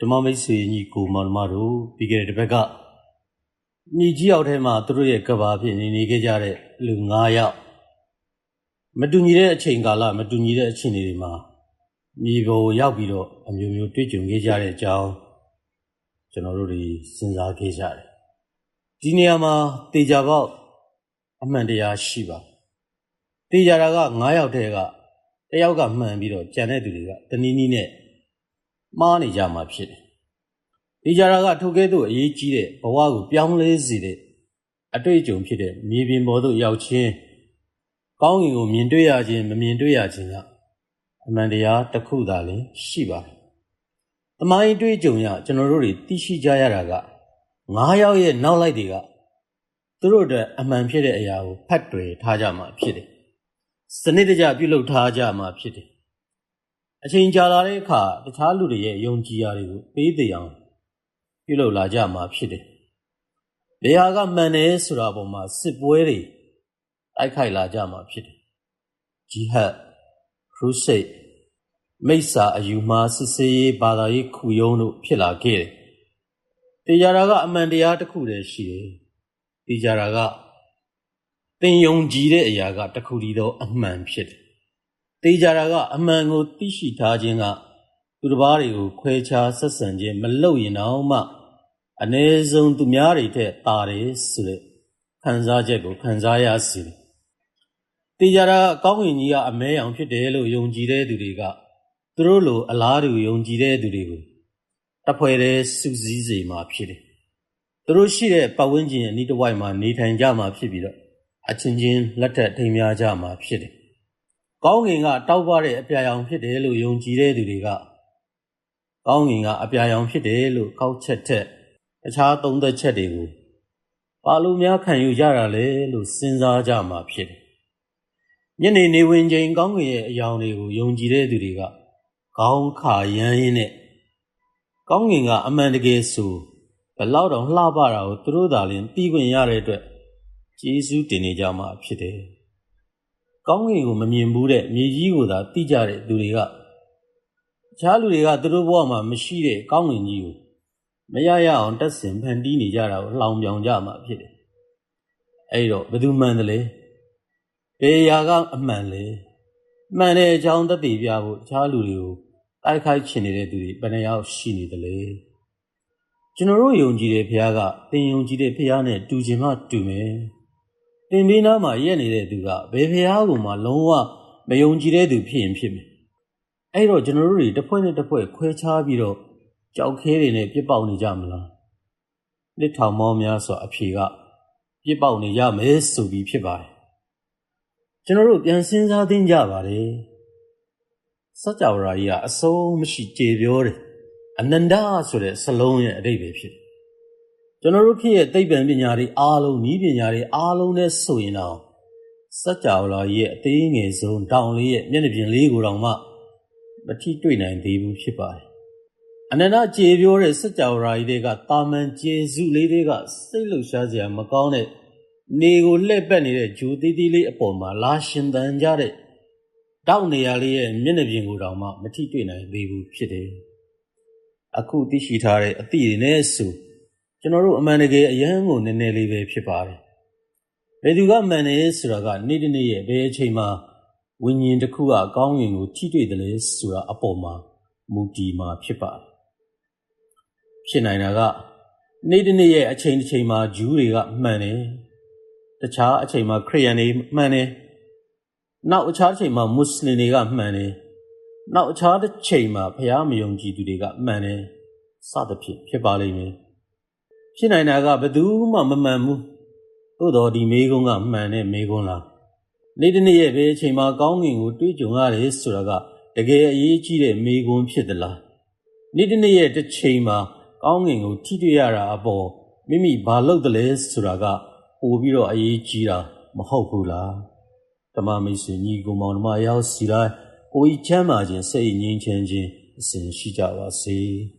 ဓမ္မမိတ်ဆွေညီကိုမောင်နှမတို့ပြီးခဲ့တဲ့တစ်ပတ်ကညီကြီးရောက်ထဲမှာသူတို့ရဲ့ကဘာဖြစ်နေနေခဲ့ကြတဲ့လူ9ယောက်မတူညီတဲ့အချိန်ကာလမတူညီတဲ့အချိန်တွေမှာမြေပေါ်ရောက်ပြီးတော့အမျိုးမျိုးတွေ့ကြုံခဲ့ကြတဲ့အကြောင်းကျွန်တော်တို့တွေစဉ်းစားခဲ့ကြတယ်ဒီနေရာမှာတေချာပေါက်အမှန်တရားရှိပါတေချာတာက9ယောက်တည်းကတယောက်ကမှန်ပြီးတော့ကြံတဲ့သူတွေကတနည်းနည်းနဲ့ မှားနေကြမှာဖြစ်တယ်။ဒီကြတာကထိုကဲ့သို့အရေးကြီးတဲ့ဘဝကိုပြောင်းလဲစေတဲ့အတွေ့အကြုံဖြစ်တဲ့မြေပြင်ပေါ်သို့ရောက်ခြင်းကောင်းကင်ကိုမြင်တွေ့ရခြင်းမမြင်တွေ့ရခြင်းကအမှန်တရားတစ်ခုသာလျှင်ရှိပါတယ်။တမိုင်းတွေ့ကြုံရကျွန်တော်တို့တွေသိရှိကြရတာက9ယောက်ရဲ့နောက်လိုက်တွေကသူတို့အတွက်အမှန်ဖြစ်တဲ့အရာကိုဖတ်တွယ်ထားကြမှာဖြစ်တယ်။စနစ်တကျပြုလုပ်ထားကြမှာဖြစ်တယ် အချိန်ကြာလာတဲ့အခါတခြားလူတွေရဲ့ယုံကြည်ရာတွေကိုပေးသိအောင်ပြုလုပ်လာကြမှာဖြစ်တယ်။ဘေဟာကမှန်တယ်ဆိုတာပေါ်မှာစစ်ပွဲတွေတိုက်ခိုက်လာကြမှာဖြစ်တယ်။ဂျီဟတ်ခရုစိတ်မိစ္ဆာအယူမှားစစ်စေးရေးဘာသာရေးခုယုံတို့ဖြစ်လာခဲ့တယ်။တရားတာကအမှန်တရားတစ်ခုတည်းရှိတယ်။တရားတာကသင်ယုံကြည်တဲ့အရာကတစ်ခုတည်းသောအမှန်ဖြစ်တယ် တေးကြတာကအမှန်ကိုသိရှိထားခြင်းကသူတစ်ပါးတွေကိုခွဲခြားဆက်ဆံခြင်းမလုပ်ရင်တော့မှအ ਨੇ ဆုံးသူများတွေထက်တာတယ်ဆိုတဲ့ခံစားချက်ကိုခံစားရစေတယ်။တေးကြတာကကောင်းကင်ကြီးကအမဲရောင်ဖြစ်တယ်လို့ယုံကြည်တဲ့သူတွေကသူတို့လိုအလားတူယုံကြည်တဲ့သူတွေကိုတဖွဲတဲ့စူးစီးစေမှာဖြစ်တယ်။သူတို့ရှိတဲ့ပတ်ဝန်းကျင်အနီးတစ်ဝိုက်မှာနေထိုင်ကြမှာဖြစ်ပြီးတော့အချင်းချင်းလက်ထက်ထိမ်းများကြမှာဖြစ်တယ် ကောင်းကင်ကတောက်ပတဲ့အပြာရောင်ဖြစ်တယ်လို့ယုံကြည်တဲ့သူတွေကကောင်းကင်ကအပြာရောင်ဖြစ်တယ်လို့ကောက်ချက်ထက်အခြားသုံးသက်ချက်တွေကိုပါလို့များခံယူကြတာလေလို့စဉ်းစားကြမှာဖြစ်တယ်။ညနေနေဝင်ချိန်ကောင်းကင်ရဲ့အယောင်တွေကိုယုံကြည်တဲ့သူတွေကခေါင်းခါရမ်းရင်းနဲ့ကောင်းကင်ကအမှန်တကယ်ဆိုဘလောက်တော့လှပတာကိုသူတို့သာလျှင်သိခွင့်ရတဲ့အတွက်ကျေးဇူးတင်နေကြမှာဖြစ်တယ်။ ကောင်းကင်ကိုမမြင်ဘူးတဲ့မြေကြီးကိုသာသိကြတဲ့သူတွေကအခြားလူတွေကသူတို့ဘဝမှာမရှိတဲ့ကောင်းကင်ကြီးကိုမရရအောင်တက်ဆင်ဖန်တီးနေကြတာကိုလှောင်ပြောင်ကြမှာဖြစ်တယ်။အဲ့တော့ဘယ်သူမှန်တယ်လဲ။ဘယ်ရာကအမှန်လဲ။မှန်တဲ့အကြောင်းသက်သေပြဖို့အခြားလူတွေကိုတိုက်ခိုက်ချင်နေတဲ့သူတွေဘယ်နှယောက်ရှိနေတယ်လဲ။ကျွန်တော်တို့ယုံကြည်တဲ့ဘုရားကသင်ယုံကြည်တဲ့ဘုရားနဲ့တူချင်မှတူမယ်။ တင်ပေးနားမှာရက်နေတဲ့သူကဘယ်ဖျားကိုမှလုံးဝမယုံကြည်တဲ့သူဖြစ်ရင်ဖြစ်မယ်အဲ့တော့ကျွန်တော်တို့တွေတစ်ဖွဲ့နဲ့တစ်ဖွဲ့ခွဲခြားပြီးတော့ကြောက်ခဲတွေနဲ့ပြစ်ပေါက်နေကြမလားနှစ်ထောင်မောင်းများစွာအဖြေကပြစ်ပေါက်နေရမယ်ဆိုပြီးဖြစ်ပါတယ်ကျွန်တော်တို့ပြန်စဉ်းစားသင့်ကြပါတယ်စัจ java ရာကြီးကအဆုံးမရှိကြေပြောတယ်အနန္တဆိုတဲ့စလုံးရဲ့အဓိပ္ပာယ်ဖြစ်တယ် ကျွန်တော်တို့ခေတ်ရဲ့သိပ္ပံပညာတွေအားလုံးဤပညာတွေအားလုံးနဲ့ဆိုရင်တော့စัจ java လာရဲ့အသေးငယ်ဆုံးတောင်လေးရဲ့မျက်နှာပြင်လေးကိုတောင်မှမထိတွေ့နိုင်သေးဘူးဖြစ်ပါတယ်။အနန္တကျေပြောတဲ့စัจ java ရာကြီးတွေကတာမန်ကျေစုလေးတွေကစိတ်လှုပ်ရှားစရာမကောင်းတဲ့နေကိုလှည့်ပတ်နေတဲ့ဂျိုသေးသေးလေးအပေါ်မှာလာရှင်သန်ကြတဲ့တောက်နေရလေးရဲ့မျက်နှာပြင်ကိုတောင်မှမထိတွေ့နိုင်သေးဘူးဖြစ်တယ်။အခုသိရှိထားတဲ့အသည့်တွေနဲ့ဆို ကျွန်တော်တို့အမှန်တကယ်အယမ်းကိုနည်းနည်းလေးပဲဖြစ်ပါတယ်။ဘယ်သူကမှန်တယ်ဆိုတာကနေ့တစ်နေ့ရဲ့ဘယ်အချိန်မှာဝိညာဉ်တစ်ခုကကောင်းကင်ကိုထိတွေ့တယ်လဲဆိုတာအပေါ်မှာမူတည်မှာဖြစ်ပါတယ်။ဖြစ်နိုင်တာကနေ့တစ်နေ့ရဲ့အချိန်တစ်ချိန်မှာဂျူးတွေကမှန်တယ်။တခြားအချိန်မှာခရစ်ယာန်တွေမှန်တယ်။နောက်အခြားတစ်ချိန်မှာမွတ်စလင်တွေကမှန်တယ်။နောက်အခြားတစ်ချိန်မှာဘုရားမယုံကြည်သူတွေကမှန်တယ်။စသဖြင့်ဖြစ်ပါလိမ့်မယ်။ ဖြစ်နိုင်တာကဘယ်သူမှမမှန်ဘူးသို့တော်ဒီမေကုန်းကမှန်တဲ့မေကုန်းလားနေ့တစ်နေ့ရဲ့ဘယ်အချိန်မှာကောင်းကင်ကိုတွေးကြုံရတယ်ဆိုတာကတကယ်အရေးကြီးတဲ့မေကုန်းဖြစ်သလားနေ့တစ်နေ့ရဲ့တစ်ချိန်မှာကောင်းကင်ကိုထိတွေ့ရတာအပေါ်မိမိဘာလုပ်တယ်လဲဆိုတာကပို့ပြီးတော့အရေးကြီးတာမဟုတ်ဘူးလားဓမ္မမိတ်ဆွေညီကိုမောင်နှမရောက်စီလိုက်ကိုကြီးချမ်းသာခြင်းစိတ်ငြိမ်းချမ်းခြင်းအစဉ်ရှိကြပါစေ။